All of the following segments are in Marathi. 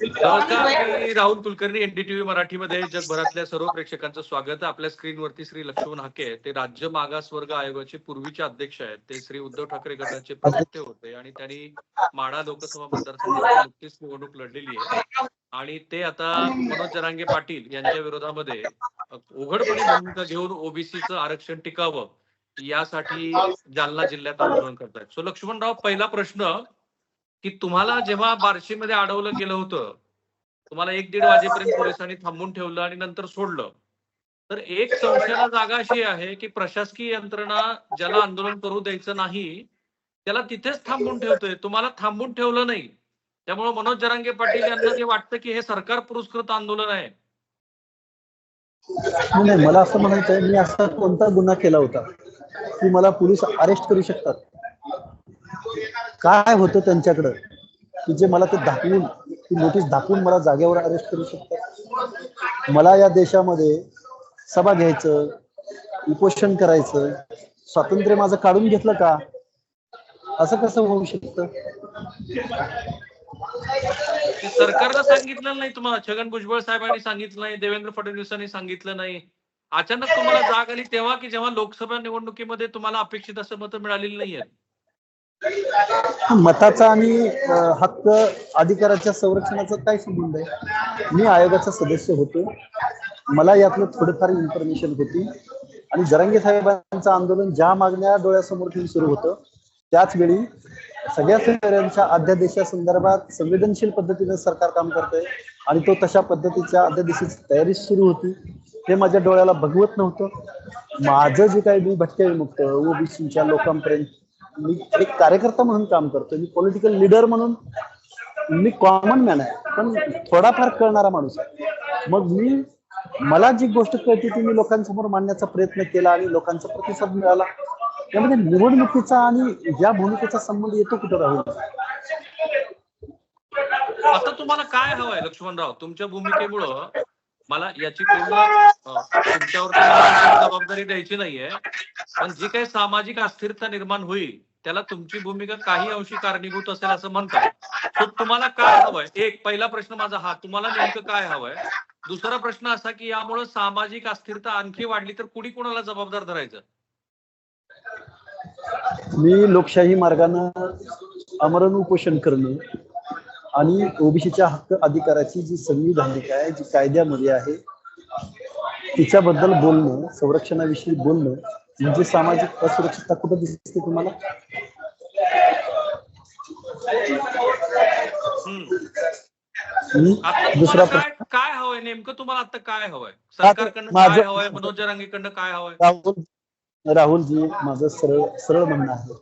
मी राहुल कुलकर्णी एनडीटीव्ही मराठीमध्ये जगभरातल्या सर्व प्रेक्षकांचं स्वागत. आपल्या स्क्रीनवरती श्री लक्ष्मण हाके ते राज्य मागासवर्ग आयोगाचे पूर्वीचे अध्यक्ष आहेत. ते श्री उद्धव ठाकरे गटाचे प्रवक्ते होते आणि त्यांनी माढा लोकसभा मतदारसंघात नुकतीच निवडणूक लढलेली आहे. आणि ते आता मनोज जरांगे पाटील यांच्या विरोधामध्ये उघडपणे भूमिका घेऊन ओबीसीचं आरक्षण टिकावं यासाठी जालना जिल्ह्यात आंदोलन करतायत. सो लक्ष्मणराव पहिला प्रश्न की तुम्हाला जेव्हा बार्शीमध्ये अडवलं गेलं होतं तुम्हाला एक दीड वाजेपर्यंत पोलिसांनी थांबून ठेवलं आणि नंतर सोडलं. तर एक संशयाला जागा अशी आहे की प्रशासकीय यंत्रणा ज्याला आंदोलन करू द्यायचं नाही त्याला तिथेच थांबून ठेवतोय. तुम्हाला थांबून ठेवलं नाही. त्यामुळे मनोज जरांगे पाटील यांना जे वाटतं की हे सरकार पुरस्कृत आंदोलन आहे. नाही मला असं म्हणायचं आहे मी असा कोणता गुन्हा केला होता की मला पोलीस अरेस्ट करू शकतात? काय होतं त्यांच्याकडं? की जे मला ते दाखवून ती नोटीस दाखवून मला जागेवर अरेस्ट करू शकतात. मला या देशामध्ये सभा घ्यायचं उपोषण करायचं स्वातंत्र्य माझं काढून घेतलं का? असं कसं होऊ शकतं? सरकारनं सांगितलं नाही तुम्हाला. छगन भुजबळ साहेबांनी सांगितलं नाही देवेंद्र फडणवीसांनी सांगितलं नाही. अचानक तुम्हाला जाग आली तेव्हा की जेव्हा लोकसभा निवडणुकीमध्ये तुम्हाला अपेक्षित असं मतं मिळालेली नाहीये? मताचा आणि हक्क अधिकाराच्या संरक्षणाचा काय संबंध आहे? मी आयोगाचा सदस्य होतो. मला यातलं थोडंफार इन्फॉर्मेशन होती. आणि जरांगे साहेबांचं आंदोलन ज्या मागण्या डोळ्यासमोर ठेवून सुरू होतं त्याच वेळी सगळ्या शेतकऱ्यांच्या अध्यादेशासंदर्भात संवेदनशील पद्धतीने सरकार काम करतंय आणि तो तशा पद्धतीच्या अध्यादेशाची तयारी सुरू होती. हे माझ्या डोळ्याला भगवत नव्हतं. माझं जे काही मी भटक्या विमुक्त ओबीसीच्या लोकांपर्यंत मी एक कार्यकर्ता म्हणून काम करतोय. मी पॉलिटिकल लीडर म्हणून मी कॉमन मॅन आहे. पण थोडाफार कळणारा माणूस आहे. मग मी मला जी गोष्ट कळते ती मी लोकांसमोर मांडण्याचा प्रयत्न केला आणि लोकांचा प्रतिसाद मिळाला. त्यामध्ये निवडणुकीचा आणि या भूमिकेचा संबंध येतो कुठं राहून आता तुम्हाला काय हवंय लक्ष्मणराव? तुमच्या भूमिकेमुळं मला याची पूर्ण तुमच्यावर जबाबदारी द्यायची नाहीये. पण जी काही सामाजिक अस्थिरता निर्माण होईल त्याला तुमची भूमिका काही अंशी कारणीभूत असेल असं म्हणतात. तुम्हाला काय हवंय? एक पहिला प्रश्न माझा हा तुम्हाला नेमकं काय हवंय? दुसरा प्रश्न असा की यामुळे सामाजिक अस्थिरता आणखी वाढली तर कुणी कोणाला जबाबदार धरायचं? मी लोकशाही मार्गानं आमरण उपोषण करणं आणि ओबीसीच्या हक्क अधिकाराची जी संविधानिक आहे जी कायद्यामध्ये आहे तिच्याबद्दल बोलणं संरक्षणाविषयी बोलणं म्हणजे सामाजिक असुरक्षितता कुठं दिसते तुम्हाला? दुसरा प्रश्न. काय हवंय नेमकं? तुम्हाला आता काय हवंय? सरकारकडनं काय हवंय? मनोज जरांगेकडनं काय हवंय? राहुल राहुलजी माझं सरळ सरळ म्हणणं आहे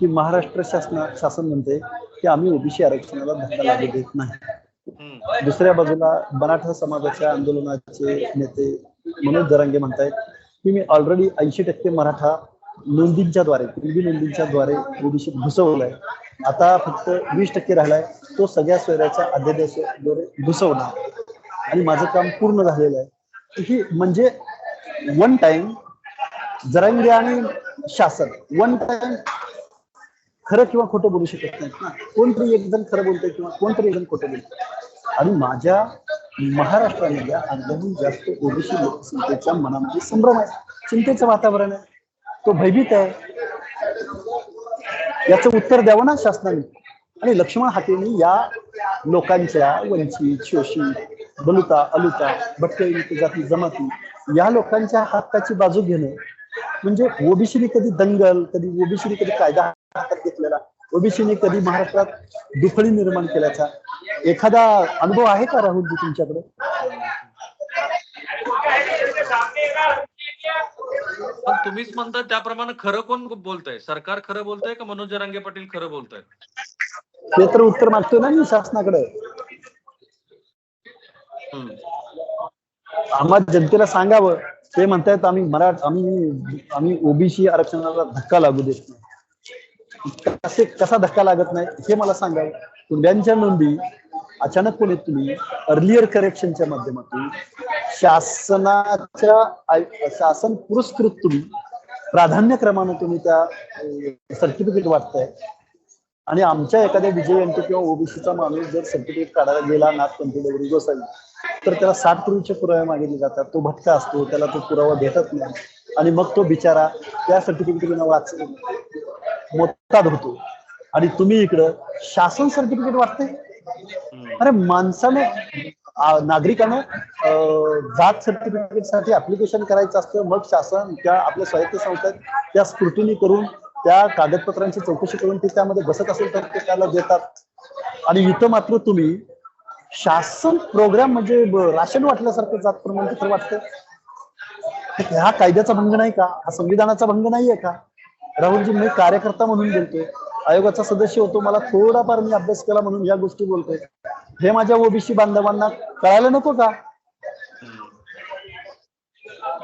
की महाराष्ट्र शासना शासन म्हणते की आम्ही ओबीसी आरक्षणाला धक्का लागू देत नाही. दुसऱ्या बाजूला मराठा समाजाच्या आंदोलनाचे नेते मनोज जरांगे म्हणतायत की मी ऑलरेडी ऐंशी टक्के मराठा नोंदींच्या द्वारे कुणबी नोंदींच्या द्वारे ओबीसी घुसवलाय आता फक्त वीस टक्के राहिलाय. तो सगळ्या स्वैराच्या अध्यादेशाद्वारे घुसवला आणि माझं काम पूर्ण झालेलं आहे. ही म्हणजे वन टाइम जरांगे आणि शासन वन टाइम खरं किंवा खोटं बोलू शकत नाही ना. कोणतरी एक जण खरं बोलतोय किंवा कोणतरी एक जण खोटं बोलतोय. आणि माझ्या महाराष्ट्रामधल्या अर्ध्याहून जास्त ओबीसी लोकसंख्येच्या मनामध्ये संभ्रम आहे. चिंतेचं वातावरण आहे. तो भयभीत आहे. याचं उत्तर द्यावं ना शासनाने? आणि लक्ष्मण हाकेंनी या लोकांच्या वंचित शोषित बलुता अलुता भटके जाती जमाती या लोकांच्या हक्काची बाजू घेणं म्हणजे ओबीसीने कधी दंगल कधी ओबीसीने कधी कायदा हातात घेतलेला ओबीसीने कधी महाराष्ट्रात दुफळी निर्माण केल्याचा एखादा अनुभव आहे का राहुलजी तुमच्याकडे? पण तुम्हीच म्हणता त्याप्रमाणे खरं कोण बोलतंय? सरकार खरं बोलतंय का मनोज जरांगे पाटील खरं बोलतंय? ते तर उत्तर मागतोय ना मी शासनाकडे. हम्म. आम्हा जनतेला सांगावं. ते म्हणतायत आम्ही मराठ आम्ही आम्ही ओबीसी आरक्षणाला धक्का लागू देत कसे कसा धक्का लागत नाही हे मला सांगा कुंड्यांच्या नोंदी अचानकपणे तुम्ही? अर्लियर करेक्शनच्या माध्यमातून शासनाच्या शासन पुरस्कृत तुम्ही प्राधान्यक्रमानं तुम्ही त्या सर्टिफिकेट वाटताय. आणि आमच्या एखाद्या विजय एनटी किंवा ओबीसीचा माणूस जर सर्टिफिकेट काढायला गेला नाथ पंथीला तर त्याला साठ पूर्वीचे पुरावे मागितले जातात. तो भटका असतो त्याला तो पुरावा भेटत नाही. आणि मग तो बिचारा त्या सर्टिफिकेट वाच मोतात होतो आणि तुम्ही इकडं शासन सर्टिफिकेट वाटते. अरे माणसाने नागरिकानं जात सर्टिफिकेटसाठी ऍप्लिकेशन करायचं असतं मग शासन त्या आपल्या स्वायत्त संस्था त्या स्क्रुटिनी करून त्या कागदपत्रांची चौकशी करून ते त्यामध्ये बसत असेल तर ते त्याला देतात. आणि इथं मात्र तुम्ही शासन प्रोग्राम म्हणजे राशन वाटल्यासारखं जात प्रमाणपत्र वाटतं हा कायद्याचा भंग नाही का? हा संविधानाचा भंग नाहीये का? राहुलजी मी कार्यकर्ता म्हणून बोलतोय. आयोगाचा सदस्य होतो. मला थोडाफार मी अभ्यास केला म्हणून या गोष्टी बोलतोय. हे माझ्या ओबीसी बांधवांना कळायला नको का?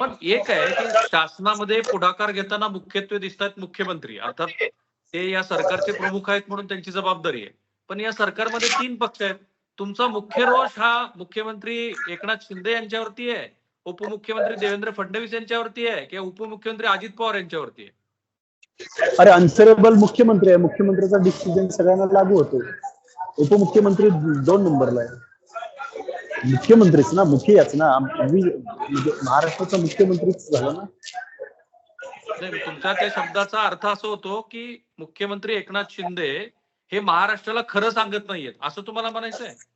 पण एक आहे की शासनामध्ये पुढाकार घेताना मुख्यत्वे दिसतात मुख्यमंत्री. अर्थात ते या सरकारचे प्रमुख आहेत म्हणून त्यांची जबाबदारी आहे. पण या सरकारमध्ये तीन पक्ष आहेत. तुमचा मुख्य रोष हा मुख्यमंत्री एकनाथ शिंदे यांच्यावरती आहे. उपमुख्यमंत्री देवेंद्र फडणवीस यांच्यावरती आहे. किंवा उपमुख्यमंत्री अजित पवार यांच्यावरती आहे. अरे अन्सरेबल मुख्यमंत्री आहे. मुख्यमंत्र्याचा डिसिजन सगळ्यांना लागू होतो. उपमुख्यमंत्री दोन नंबरला आहे. मुख्यमंत्रीच ना मुखियाच ना. मी- म्हणजे महाराष्ट्राचा मुख्यमंत्रीच झाला ना. तुमच्या त्या शब्दाचा अर्थ असा होतो की मुख्यमंत्री एकनाथ शिंदे हे महाराष्ट्राला खरं सांगत नाहीयेत. असं तुम्हाला म्हणायचं आहे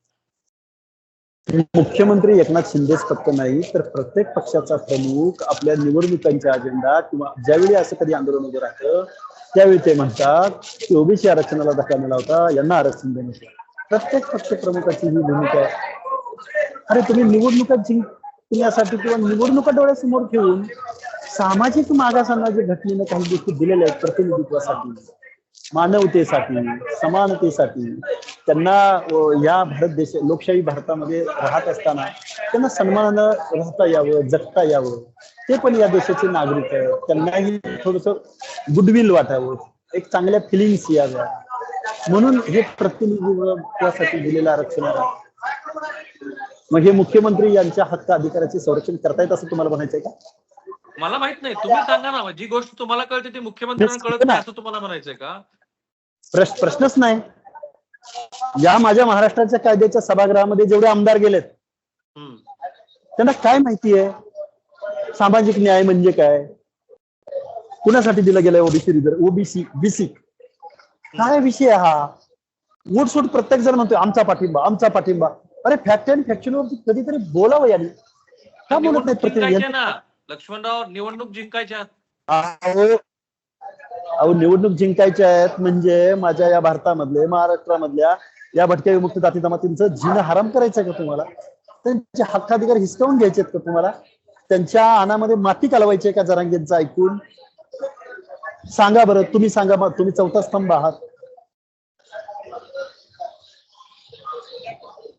मुख्यमंत्री एकनाथ शिंदेच फक्त नाही तर प्रत्येक पक्षाचा प्रमुख आपल्या निवडणुकांच्या अजेंडा किंवा ज्यावेळी असं कधी आंदोलन उभं राहतं त्यावेळी ते म्हणतात की ओबीसी आरक्षणाला धक्का दिला होता यांना आरक्षण देण्याचं प्रत्येक पक्ष प्रमुखाची ही भूमिका आहे. अरे तुम्ही निवडणुका जिंकण्यासाठी किंवा निवडणुका डोळ्यासमोर ठेवून सामाजिक मागासांना जे घटनेनं काही गोष्टी दिलेल्या आहेत प्रतिनिधित्वासाठी मानवतेसाठी समानतेसाठी त्यांना या भारत देश लोकशाही भारतामध्ये राहत असताना त्यांना सन्मानानं राहता यावं जगता यावं. ते पण या देशाचे नागरिक आहेत. त्यांनाही थोडस गुडविल वाटावं. एक चांगल्या फिलिंग्स याव्या. म्हणून हे प्रतिनिधित्वासाठी दिलेलं आरक्षण आहे. मग हे मुख्यमंत्री यांच्या हक्क अधिकाराचे संरक्षण करतायत असं तुम्हाला म्हणायचंय का? मला माहीत नाही. तुम्ही सांगा ना. जी गोष्ट तुम्हाला कळते ती मुख्यमंत्र्यांना कळत नाही असं तुम्हाला म्हणायचंय का? प्रश्न प्रश्नच नाही. या माझ्या महाराष्ट्राच्या कायद्याच्या सभागृहामध्ये जेवढे आमदार गेलेत. त्यांना काय माहिती आहे? सामाजिक न्याय म्हणजे काय? कुणासाठी दिला गेलाय ओबीसी रिझर्व? OBC BC. काय विषय हा? उठसूट प्रत्येक जण म्हणतोय आमचा पाठिंबा आमचा पाठिंबा. अरे फॅक्ट अँड फॅक्च्युअल कधीतरी बोलावं यांनी. का बोलत नाही लक्ष्मणराव निवडणूक जिंकायच्या. अहो निवडणूक जिंकायच्या आहेत म्हणजे माझ्या या भारतामधले महाराष्ट्रामधल्या या भटक्या विमुक्त जाती जमातींचं जीणं हराम करायचंय का तुम्हाला? त्यांचे हक्काधिकार हिसकावून घ्यायचे का तुम्हाला? त्यांच्या अनामध्ये माती कालवायची का जरांगींचं ऐकून? सांगा बरं तुम्ही सांगा बरं, तुम्ही चौथा स्तंभ आहात.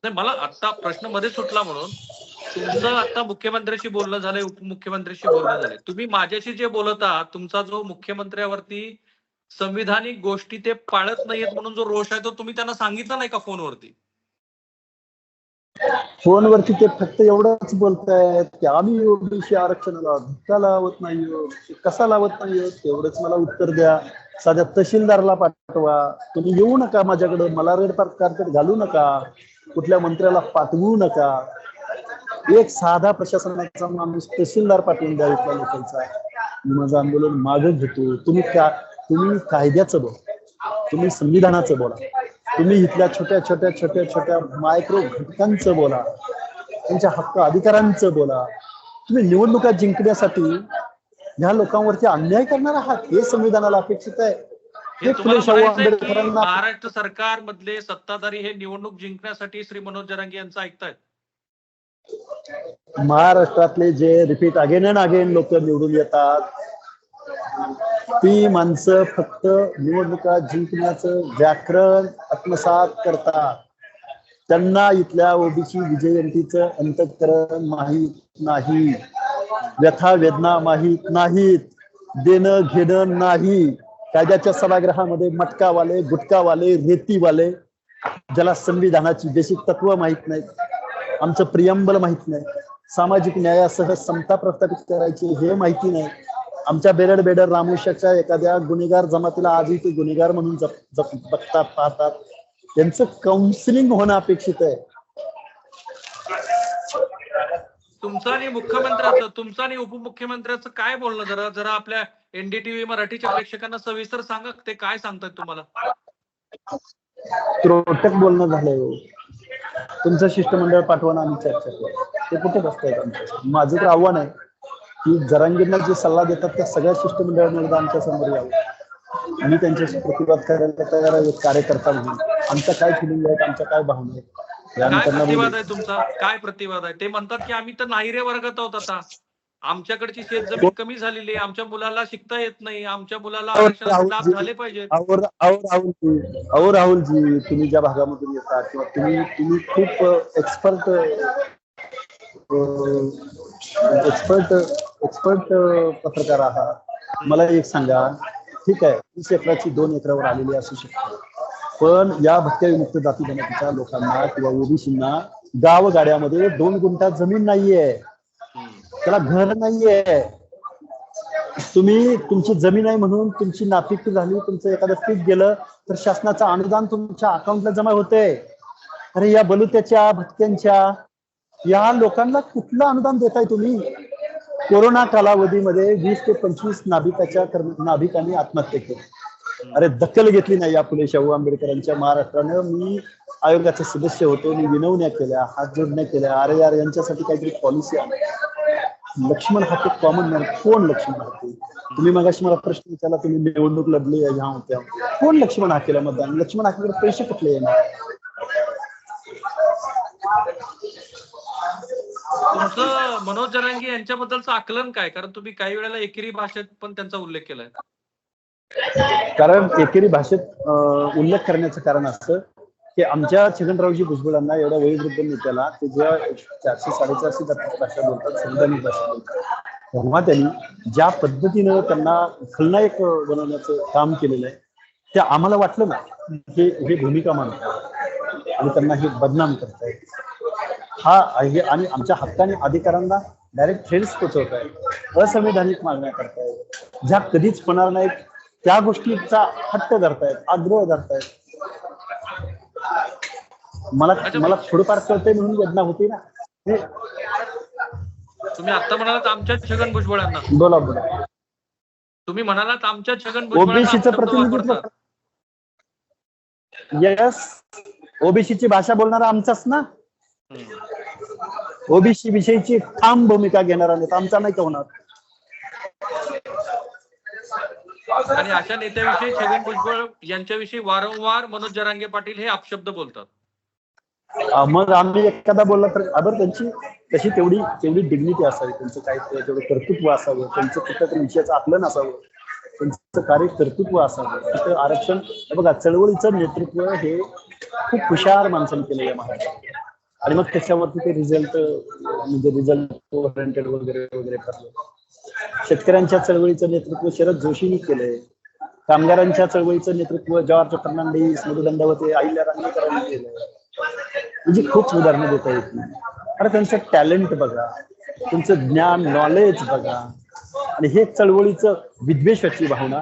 नाही मला आता प्रश्नमध्ये सुटला म्हणून तुमचं आता मुख्यमंत्र्याशी बोलणं झालंय उपमुख्यमंत्र्याशी बोलणं झालंय. तुम्ही माझ्याशी जे बोलत आहात तुमचा जो मुख्यमंत्र्यावरती संविधानिक गोष्टी ते पाळत नाहीयेत म्हणून जो रोष आहे तो तुम्ही त्यांना सांगितला नाही का फोनवरती? फोनवरती ते फक्त एवढंच बोलतायत की आम्ही ओबीसी आरक्षणाला धक्का लावत नाही कसा लावत नाही तेवढंच मला उत्तर द्या. साध्या तहसीलदारला पाठवा. तुम्ही येऊ नका माझ्याकडे मला रेड कार्पेट घालू नका. कुठल्या मंत्र्याला पाठवू नका. एक साधा प्रशासनाचा माणूस तहसीलदार पाठवून द्या इथल्या लोकांचा. मी माझं आंदोलन मागं घेतो. तुम्ही का तुम्ही कायद्याचं बोला. तुम्ही संविधानाचं बोला. तुम्ही इथल्या छोट्या छोट्या छोट्या छोट्या मायक्रो घटकांचं बोला. त्यांच्या हक्क अधिकारांचं बोला. तुम्ही निवडणुका जिंकण्यासाठी ह्या लोकांवरती अन्याय करणार आहात? हे संविधानाला अपेक्षित आहे. महाराष्ट्र सरकार मधले सत्ताधारी हे निवडणूक जिंकण्यासाठी श्री मनोज जरांगे यांचं ऐकतायत. महाराष्ट्रातले जे रिपीट अगेन अँड अगेन लोक निवडून येतात ती माणसं फक्त निवडणुका जिंकण्याचं व्याकरण आत्मसात करतात. त्यांना इथल्या ओबीसी विजयंतीचं अंतकरण माहीत नाही. व्यथा वेदना माहीत नाहीत. देणं घेणं नाही. कायद्याच्या सभागृहामध्ये मटकावाले गुटकावाले रेतीवाले ज्याला संविधानाची बेसिक तत्व माहीत नाहीत. आमचं प्रियंबल माहीत नाही. सामाजिक न्यायासह समता प्रस्थापित करायची हे माहिती नाही. आमच्या बेरड बेडर रामुशाच्या एखाद्या गुन्हेगार जमातीला आजही ते गुन्हेगार म्हणून जप- जप- बघतात पाहतात. त्यांचं काउन्सिलिंग होणं अपेक्षित आहे. तुमचं आणि मुख्यमंत्र्याचं तुमचं आणि उपमुख्यमंत्र्याचं काय बोलणं? जरा जरा आपल्या एनडीटीव्ही मराठीच्या प्रेक्षकांना सविस्तर सांगा ते काय सांगतात तुम्हाला? त्रोटक बोलणं झालंय. तुमचं शिष्टमंडळ पाठवणं आम्ही चर्चा करू ते कुठे बसतायत आमच्या माझं तर आव्हान आहे की जरांगींना जे सल्ला देतात त्या सगळ्या शिष्टमंडळांना एकदा आमच्यासमोर यावं. आम्ही त्यांच्याशी प्रतिवाद करायला तयार आहे कार्यकर्ता म्हणून. आमच्या काय फिलिंग आहेत आमच्या काय भावना आहेत? काय प्रतिवाद. आहे तुमचा? काय प्रतिवाद आहे? ते म्हणतात की आम्ही तर नाहिरे वर्गात आहोत आता. आमच्याकडची शेत जमीन कमी झालेली आहे. आमच्या मुलाला शिकता येत नाही. आमच्या मुलाला आरक्षणाचे लाभ झाले पाहिजेत. अहो राहुलजी तुम्ही ज्या भागामधून येता किंवा तुम्ही तुम्ही खूप एक्सपर्ट एक्सपर्ट एक्सपर्ट पत्रकार आहात. मला एक सांगा. ठीक आहे. तीस एकराची दोन एकरावर आलेली असू शकते. पण या भटक्या विमुक्त जाती जमातीच्या लोकांना किंवा ओबीसींना गावगाड्यामध्ये दोन गुंठा जमीन नाहीये. त्याला घर नाहीये. तुम्ही तुमची जमीन आहे म्हणून तुमची नापिकी झाली तुमचं एखादं पीक गेलं तर शासनाचं अनुदान तुमच्या अकाउंटला जमा होते अरे या बलुत्याच्या भटक्यांच्या या लोकांना कुठलं अनुदान देताय तुम्ही? कोरोना कालावधीमध्ये वीस ते पंचवीस नाभिकाच्या कर्म नाभिकांनी आत्महत्या केली. अरे दखल घेतली नाही या फुले शाहू आंबेडकरांच्या महाराष्ट्रानं. मी आयोगाचा सदस्य होतो मी विनवण्या केल्या हात जोडण्या केल्या. अरे यार यांच्यासाठी काहीतरी पॉलिसी आहे लक्ष्मण हाते कॉमन मॅन कोण लक्ष्मण हाते तुम्ही मगाशी मला प्रश्न विचारला तुम्ही निवडणूक लढली ह्या होत्या. कोण लक्ष्मण हाकेला मतदान? लक्ष्मण हाकेकडे पैसे कुठले येणार? तुमचं मनोज जरांगे यांच्याबद्दलचं आकलन काय? कारण तुम्ही काही वेळेला एकेरी भाषेत पण त्यांचा उल्लेख केलाय. कारण एकेरी भाषेत उल्लेख करण्याचं कारण असतं. की आमच्या छगनरावजी भुजबळांना एवढ्या वयोवृद्ध नेत्याला ते जेव्हा चारशे साडेचारशे जातीची भाषा बोलतात संविधानिक भाषा बोलतात तेव्हा त्यांनी ज्या पद्धतीनं त्यांना खलनायक बनवण्याचं काम केलेलं आहे ते आम्हाला वाटलं ना हे हे भूमिका मानतात आणि त्यांना हे बदनाम करतायत हा आहे आणि आमच्या हक्काने अधिकारांना डायरेक्ट थ्रेड्स पोचवत आहेत असंविधानिक मागण्या करतायत ज्या कधीच होणार नाहीत त्या गोष्टीचा हट्ट धरतायत आग्रह धरतायत. मला मला थोडंफार कळतंय म्हणून वेदना होती ना. तुम्ही आता म्हणालात आमच्या छगन भुजबळांना. बोला बोला. तुम्ही म्हणालात आमच्या छगन ओबीसीचं प्रतिनिधित्व. यस ओबीसीची भाषा बोलणारा आमचाच ना. ओबीसी विषयीची ठाम भूमिका घेणारा नेता आमचा नाही का होणार? आणि अशा नेत्याविषयी छगन भुजबळ यांच्याविषयी वारंवार मनोज जरांगे पाटील हे अपशब्द बोलतात. मग आम्ही एखादा बोलला तर अबर त्यांची तशी तेवढी तेवढी डिग्निटी असावी त्यांचं काय तेवढं कर्तृत्व असावं त्यांचं कुठल्या विषयाचं आकलन असावं त्यांचं कार्य कर्तृत्व असावं तिथं आरक्षण बघा चळवळीचं नेतृत्व हे खूप हुशार माणसाने केलं या महाराष्ट्रात. आणि मग त्याच्यावरती ते रिझल्ट म्हणजे रिझल्ट ओरिएंटेड वगैरे वगैरे ठरलं. शेतकऱ्यांच्या चळवळीचं नेतृत्व शरद जोशींनी केलंय. कामगारांच्या चळवळीचं नेतृत्व जवाहर फर्नांडिस मधुदंडावते अहिल्या रांगेकरांनी केलंय. म्हणजे खूप उदाहरणं देता येतील अरे त्यांचं टॅलेंट बघा त्यांचं ज्ञान नॉलेज बघा. आणि हे चळवळीचं विद्वेषाची भावना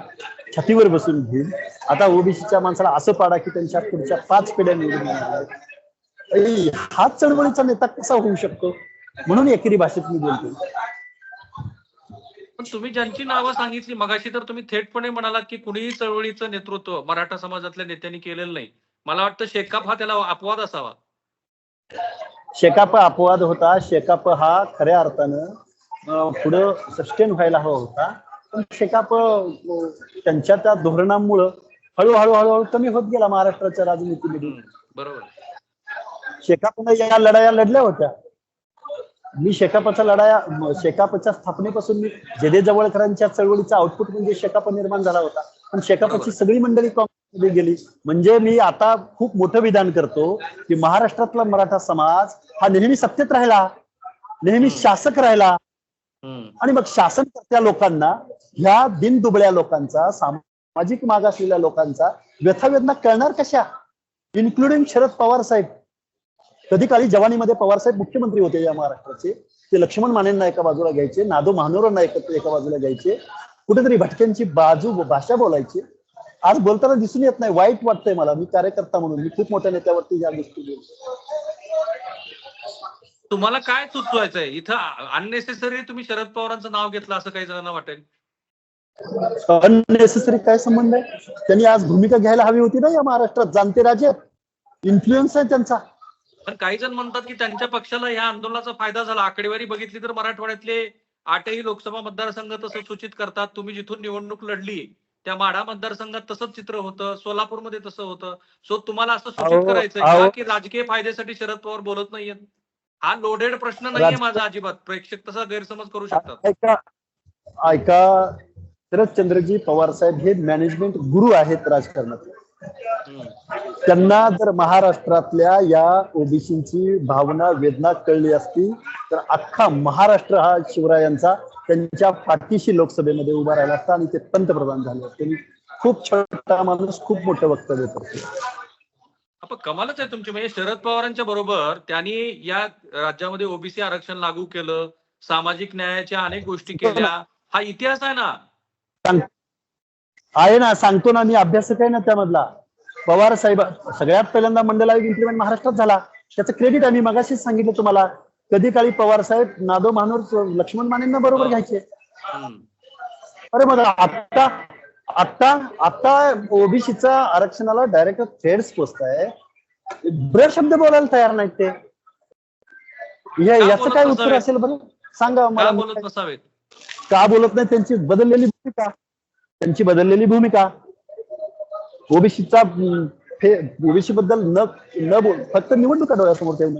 छातीवर बसून घेईल. आता ओबीसीच्या माणसाला असं पाडा की त्यांच्या पुढच्या पाच पिढ्या निवडून येणार हा चळवळीचा नेता कसा होऊ शकतो? म्हणून एकेरी भाषेत मी बोलतो पण तुम्ही ज्यांची नावं सांगितली मगाशी तर तुम्ही थेटपणे म्हणालात की कुणीही चळवळीचं नेतृत्व मराठा समाजातल्या नेत्यांनी केलेलं नाही. मला वाटतं शेकाप हा त्याला अपवाद असावा. शेकाप अपवाद होता. शेकाप हा खऱ्या अर्थानं पुढं सस्टेन व्हायला हवा होता. पण शेकाप त्यांच्या त्या धोरणामुळं हळूहळू हळूहळू कमी होत गेला महाराष्ट्राच्या राजनीतीमध्ये. बरोबर. शेकापनं या लढाया लढल्या होत्या. मी शेकापचा लढाया शेकापच्या स्थापनेपासून मी जेदे जवळकरांच्या चळवळीचा आउटपुट म्हणजे शेकाप निर्माण झाला होता. पण शेकापची सगळी मंडळी गेली? म्हणजे मी आता खूप मोठं विधान करतो की महाराष्ट्रातला मराठा समाज हा नेहमी सत्तेत राहिला नेहमी शासक राहिला. आणि मग शासनकर्त्या लोकांना ह्या दिनदुबळ्या लोकांचा सामाजिक मागासलेल्या लोकांचा व्यथावेदना कळणार कशा? इन्क्लुडिंग शरद पवार साहेब. कधी काळी जवानीमध्ये पवार साहेब मुख्यमंत्री होते या महाराष्ट्राचे. ते लक्ष्मण मानेंना एका बाजूला घ्यायचे नादो महानोरांना एक एका बाजूला घ्यायचे. कुठेतरी भटक्यांची बाजू भाषा बोलायची. आज बोलताना दिसून येत नाही वाईट वाटतंय मला. मी कार्यकर्ता म्हणून मी खूप मोठ्या नेत्यावरती या गोष्टी बोलतो. तुम्हाला काय सुचवायचंय? इथं अननेसेसरी तुम्ही शरद पवारांचं नाव घेतलं असं काही जणांना वाटेल. अननेसेसरी काय संबंध आहे? त्यांनी आज भूमिका घ्यायला हवी होती ना या महाराष्ट्रात. जाणते राजे इन्फ्लुएन्स आहे त्यांचा. पण काही जण म्हणतात की त्यांच्या पक्षाला या आंदोलनाचा फायदा झाला. आकडेवारी बघितली तर मराठवाड्यातले आठही लोकसभा मतदारसंघ तसं सूचित करतात. तुम्ही जिथून निवडणूक लढली त्या माढा मतदारसंघात तसंच चित्र होतं सोलापूरमध्ये तसं होतं. सो तुम्हाला असं सूचित अहो. का की राजकीय फायद्यासाठी शरद पवार बोलत नाहीयेत? हा लोडेड प्रश्न नाहीये माझा अजिबात. प्रेक्षक तसा गैरसमज करू शकतात. ऐका ऐका. शरदचंद्रजी पवार साहेब हे मॅनेजमेंट गुरु आहेत राजकारणात. त्यांना जर महाराष्ट्रातल्या या ओबीसीची भावना वेदना कळली असती तर अख्खा महाराष्ट्र हा शिवरायांचा त्यांच्या पाठीशी लोकसभेमध्ये उभा राहिला असता आणि ते पंतप्रधान झाले असते. खूप छोटा माणूस खूप मोठं वक्तव्य करतो आपण कमालच आहे तुमची. म्हणजे शरद पवारांच्या बरोबर त्यांनी या राज्यामध्ये ओबीसी आरक्षण लागू केलं सामाजिक न्यायाच्या अनेक गोष्टी केल्या. हा इतिहास आहे ना? आहे ना. सांगतो ना. मी अभ्यासक आहे ना त्यामधला. पवार साहेब सगळ्यात पहिल्यांदा मंडल आयोग इम्प्लिमेंट महाराष्ट्रात झाला. त्याचं क्रेडिट आम्ही मगाशीच सांगितलं तुम्हाला. कधी काळी पवार साहेब नादो महानोर लक्ष्मण मानेंना बरोबर घ्यायचे. अरे मग आता आता आता ओबीसीचा आरक्षणाला डायरेक्ट थेड्स पोचत आहे. ब्र शब्द बोलायला तयार नाहीत ते. याचं काय उत्तर? असेल बरं? सांगा मला. का बोलत नाही? त्यांची बदललेली भूमिका. त्यांची बदललेली भूमिका. ओबीसीचा ओबीसी बद्दल न न बोल फक्त निवडणुका डोळ्यासमोर ठेवणं.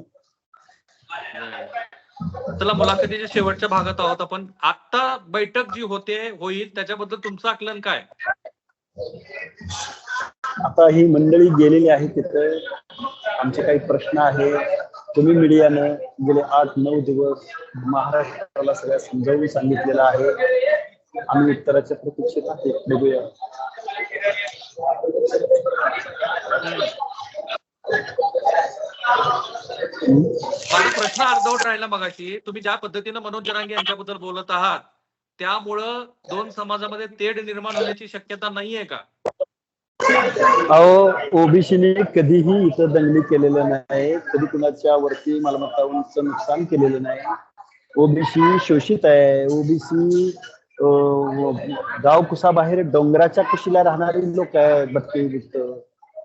चला मुलाखतीच्या शेवटच्या भागात आहोत आपण. आता बैठक जी होते होईल त्याच्याबद्दल तुमचं आकलन काय? आता ही मंडळी गेलेली आहे तिथं. आमचे काही प्रश्न आहे. तुम्ही मीडियानं गेले आठ नऊ दिवस महाराष्ट्राला सगळ्या समजावून सांगितलेलं आहे. आम्ही उत्तराच्या प्रतीक्षेत आहे बघूया. माझा प्रश्न अर्धवट राहिला मगाशी. तुम्ही ज्या पद्धतीनं मनोज जरांगे यांच्याबद्दल बोलत आहात त्यामुळं दोन समाजामध्ये तेढ निर्माण होण्याची शक्यता नाहीये का? अहो ओबीसीने कधीही इथं दंगली केलेल्या नाही. कधी कुणाच्या वरती मालमत्तांचं नुकसान केलेलं नाही. ओबीसी शोषित आहे. ओबीसी गाव कुसाबाहेर डोंगराच्या कुशीला राहणारी लोक आहेत भटके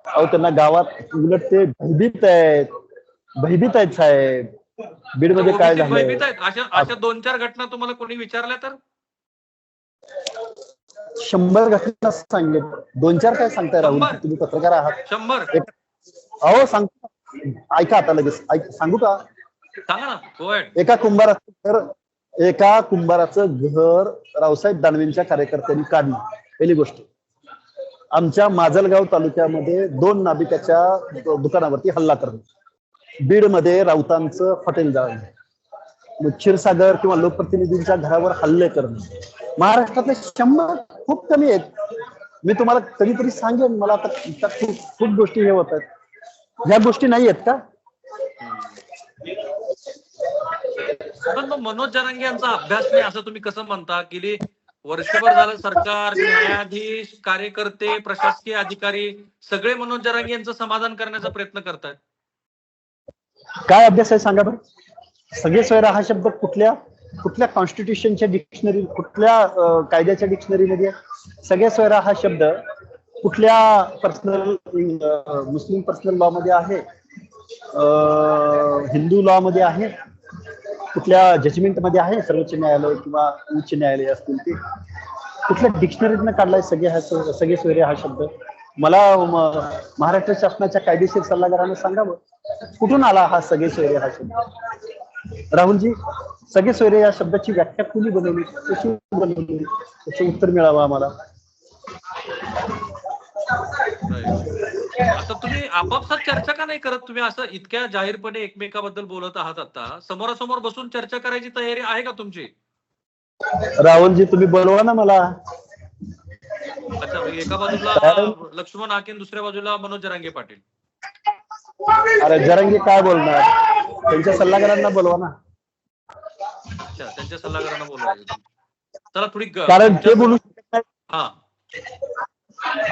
अहो त्यांना गावात उलट ते भयभीत आहेत. भयभीत आहेत साहेब. बीडमध्ये काय OBC भयभीत झालं आहेत. अशा अशा दोन चार घटना तुम्हाला कोणी विचारल्या तर? शंभर घटना सांगितलं दोन चार काय सांगताय राहुल? शंभर? तुम्ही पत्रकार आहात. शंभर? एक- अहो सांगतो ऐका आता लगेच. ऐक सांगू का? सांगा ना. एका कुंभाराचं घर एका कुंभाराचं घर रावसाहेब दानवेंच्या कार्यकर्त्यांनी काढलं. पहिली गोष्ट. आमच्या माजलगाव तालुक्यामध्ये दोन नाभिकाच्या दुकानावरती हल्ला करणं बीडमध्ये राऊतांचं हॉटेल जाळणं मग क्षीरसागर किंवा लोकप्रतिनिधींच्या घरावर हल्ले करणं. महाराष्ट्रातले शंभर खूप कमी आहेत. मी तुम्हाला कधीतरी सांगेन मला आता खूप खूप गोष्टी हे होत आहेत ह्या गोष्टी नाही आहेत का? पण मनोज जरांगे यांचा अभ्यास नाही असं तुम्ही कसं म्हणता? की वर्षभर झालं सरकार न्यायाधीश कार्यकर्ते प्रशासकीय अधिकारी सगळे मनोज जरांगे यांचं समाधान करण्याचा प्रयत्न करतात काय अभ्यास आहे सांगा बरं? सगळे स्वैरा हा शब्द कुठल्या कुठल्या कॉन्स्टिट्यूशनच्या डिक्शनरी कुठल्या कायद्याच्या डिक्शनरीमध्ये आहे? सगळे स्वैरा हा शब्द कुठल्या पर्सनल मुस्लिम पर्सनल लॉ मध्ये आहे? हिंदू लॉ मध्ये आहे? कुठल्या जजमेंटमध्ये आहे? सर्वोच्च न्यायालय किंवा उच्च न्यायालय असतील ते? कुठल्या डिक्शनरीतनं काढलाय सगळे हा सगळे सोयरे हा शब्द? मला महाराष्ट्र शासनाच्या कायदेशीर सल्लागारांना सांगावं कुठून आला हा सगळे सोयरे हा शब्द? राहुलजी सगळे सोयरे या शब्दाची व्याख्या कुणी बनवली? कशी बनवली? त्याचं उत्तर मिळावं आम्हाला. आता तुम्ही आपापसात चर्चा का नाही करत? तुम्ही असं इतक्या जाहीरपणे एकमेकाबद्दल बोलत आहात आता. समोरासमोर बसून चर्चा करायची तयारी आहे का तुमची? राहुलजी तुम्ही बोलवा ना मला. अच्छा एका बाजूला लक्ष्मण हाकेन दुसऱ्या बाजूला मनोज जरांगे पाटील. अरे जरंगी काय बोलणार? त्यांच्या सल्लागारांना बोलवा ना. अच्छा त्यांच्या सल्लागारांना चला थोडी कारण ते बोलू शकत नाही. हा.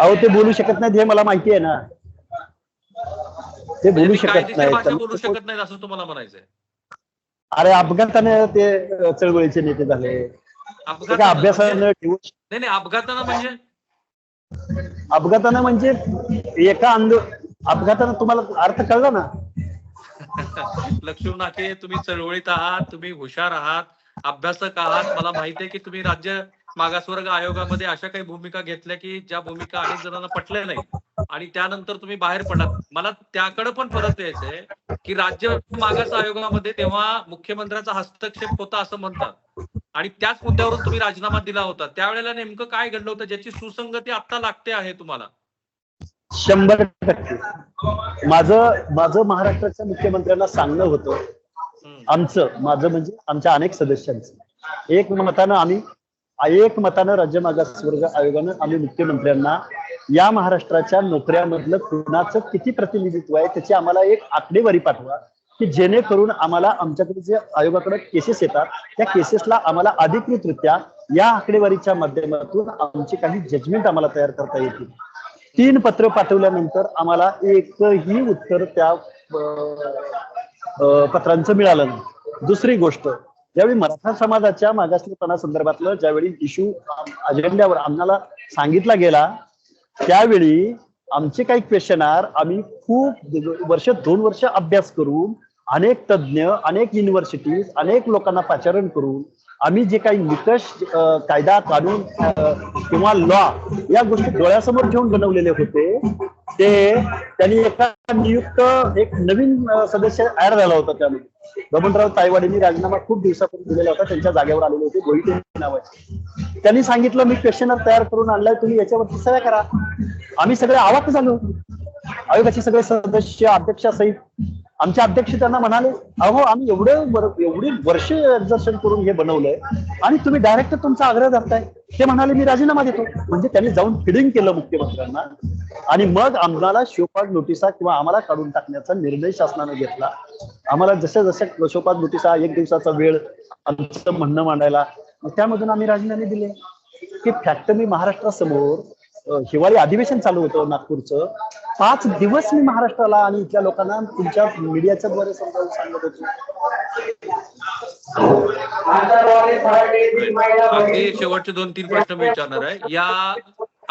अहो ते बोलू शकत नाहीत हे मला माहिती आहे ना. ते बोलू शकत नाही बोलू शकत नाही असं तुम्हाला म्हणायचंय. अरे अपघाताने ते चळवळीचे नेते झाले. अपघातानं म्हणजे- अभ्यासानं ठेवू नाही अपघातानं म्हणजे? अपघातानं म्हणजे एका आंदो अपघातानं तुम्हाला अर्थ कळला ना? लक्ष्मण नाके तुम्ही चळवळीत आहात तुम्ही हुशार आहात अभ्यासक आहात. मला माहिती आहे की तुम्ही राज्य मागासवर्ग आयोगामध्ये अशा काही भूमिका घेतल्या की ज्या भूमिका अनेक जणांना पटल्या नाही. आणि त्यानंतर तुम्ही बाहेर पडलात मला त्याकडे पण परत यायचंय की राज्य मागास आयोगामध्ये तेव्हा मुख्यमंत्र्यांचा हस्तक्षेप होता असं म्हणतात. आणि त्याच मुद्द्यावरून तुम्ही राजीनामा दिला होता. त्यावेळेला नेमकं काय घडलं होतं? ज्याची सुसंगती आता लागते आहे तुम्हाला. शंभर टक्के. माझं माझं महाराष्ट्राच्या मुख्यमंत्र्यांना सांगणं होतं आमचं माझं म्हणजे आमच्या अनेक सदस्यांचं. एक मतानं आम्ही एक मतानं राज्य मागासवर्ग आयोगानं आम्ही मुख्यमंत्र्यांना या महाराष्ट्राच्या नोकऱ्यामधलं कुणाचं किती प्रतिनिधित्व आहे त्याची आम्हाला एक आकडेवारी पाठवा की जेणेकरून आम्हाला आमच्याकडे जे आयोगाकडे केसेस येतात त्या केसेसला आम्हाला अधिकृतरित्या या आकडेवारीच्या माध्यमातून आमची काही जजमेंट आम्हाला तयार करता येतील. तीन पत्र पाठवल्यानंतर आम्हाला एकही उत्तर त्या पत्रांचं मिळालं नाही. दुसरी गोष्ट ज्यावेळी मराठा समाजाच्या मागासलेपणा संदर्भातलं ज्यावेळी इश्यू अजेंड्यावर आम्हाला सांगितला गेला त्यावेळी आमचे काही क्वेश्चनार आम्ही खूप वर्ष दोन वर्ष अभ्यास करून अनेक तज्ज्ञ अनेक युनिव्हर्सिटीज अनेक लोकांना पाचारण करून आम्ही जे काही निकष कायदा कानून किंवा लॉ या गोष्टी डोळ्यासमोर ठेवून बनवलेले होते ते त्यांनी एका नियुक्त एक नवीन सदस्य ऍड झाला होता त्यामध्ये बबनराव तायवाडींनी राजीनामा खूप दिवसापूर्वी दिलेला होता त्यांच्या जागेवर आलेले होते गोहिते नावाचे त्यांनी सांगितलं मी क्वेश्चनर तयार करून आणलाय तुम्ही याच्यावरती सगळ्या करा. आम्ही सगळे आवाक झालो. आयोगाचे सगळे सदस्य अध्यक्षासहित आमचे अध्यक्ष त्यांना म्हणाले अहो आम्ही एवढं एवढी वर्ष एक्झर्शन करून हे बनवलंय आणि तुम्ही डायरेक्ट तुमचा आग्रह धरताय. ते म्हणाले मी राजीनामा देतो. म्हणजे त्यांनी जाऊन फिडिंग केलं मुख्यमंत्र्यांना आणि मग आम्हाला शोपाज नोटिसा किंवा आम्हाला काढून टाकण्याचा निर्णय शासनाने घेतला. आम्हाला जशा जशा शोपाज नोटिसा एक दिवसाचा वेळ आमचं म्हणणं मांडायला मग त्यामधून आम्ही राजीनामे दिले. की फॅक्ट मी महाराष्ट्रासमोर हिवाळी अधिवेशन चालू होतं नागपूरचं. पाच दिवस मी महाराष्ट्राला आणि इथल्या लोकांना तुमच्या मीडियाच्या द्वारे समजावून सांगत होतो. शेवटचे दोन तीन प्रश्न मी विचारणार आहे. या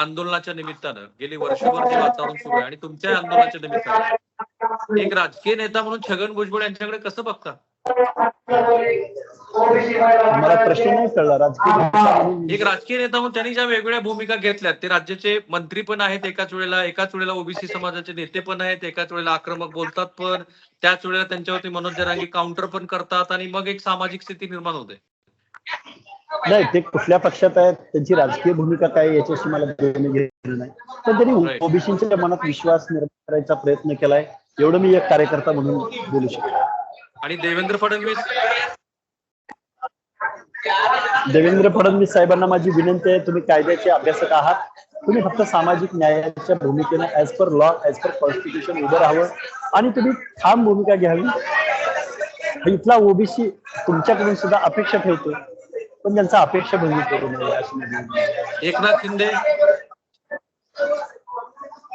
आंदोलनाच्या निमित्तानं गेली वर्षभर जे वातावरण सुरू आहे आणि तुमच्या आंदोलनाच्या निमित्तानं एक राजकीय नेता म्हणून छगन भुजबळ यांच्याकडे कसं बघता? मला प्रश्न नाही कळला राजकीय नेता. म्हणून एक राजकीय नेता म्हणून त्यांनी ज्या वेगवेगळ्या भूमिका घेतल्यात ते राज्याचे मंत्री पण आहेत एकाच वेळेला एकाच वेळेला ओबीसी समाजाचे नेते पण आहेत एकाच वेळेला आक्रमक बोलतात पण त्याच वेळेला त्यांच्यावरती मनोज जरांगी काउंटर पण करतात आणि मग एक सामाजिक स्थिती निर्माण होते. नाही ते कुठल्या पक्षात आहेत त्यांची राजकीय भूमिका काय याच्याशी मला देणं घेणं नाही. पण त्यांनी. ओबीसीच्या मनात विश्वास निर्माण करायचा प्रयत्न केलाय एवढं मी एक कार्यकर्ता म्हणून बोलू शकतो. आणि देवेंद्र फडणवीस? देवेंद्र फडणवीस साहेबांना माझी विनंती आहे तुम्ही कायद्याचे अभ्यासक आहात. तुम्ही फक्त सामाजिक न्यायाच्या भूमिकेने as per law as per constitution उभं राहावं आणि तुम्ही ठाम भूमिका घ्यावी. इथला ओबीसी तुमच्याकडून सुद्धा अपेक्षा ठेवतो पण त्यांचा अपेक्षा भंगी करू नये अशी. एकनाथ शिंदे.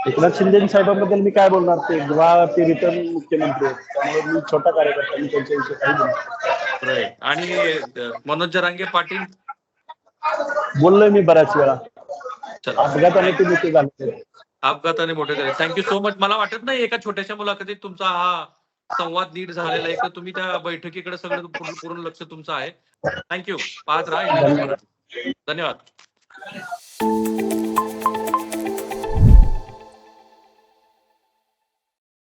एकनाथ शिंदे साहेबांबद्दल मी काय बोलणार? ते गोवा ते रिटर्न मुख्यमंत्री आहेत. त्यामुळे मी छोटा कार्यकर्ता मी त्यांच्याविषयी काही बोलणार आणि मनोज जरांगे पाटील? बोललोय मी बऱ्याच वेळा. अपघाताने ते झाले. अपघाताने मोठे झाले. थँक्यू सो मच मला वाटत नाही एका छोट्याशा मुलाखतीत तुमचा हा संवाद नीट झालेला आहे. तर तुम्ही त्या बैठकीकडे सगळं पूर्ण लक्ष तुमचं आहे. थँक्यू पाहत राहा. धन्यवाद.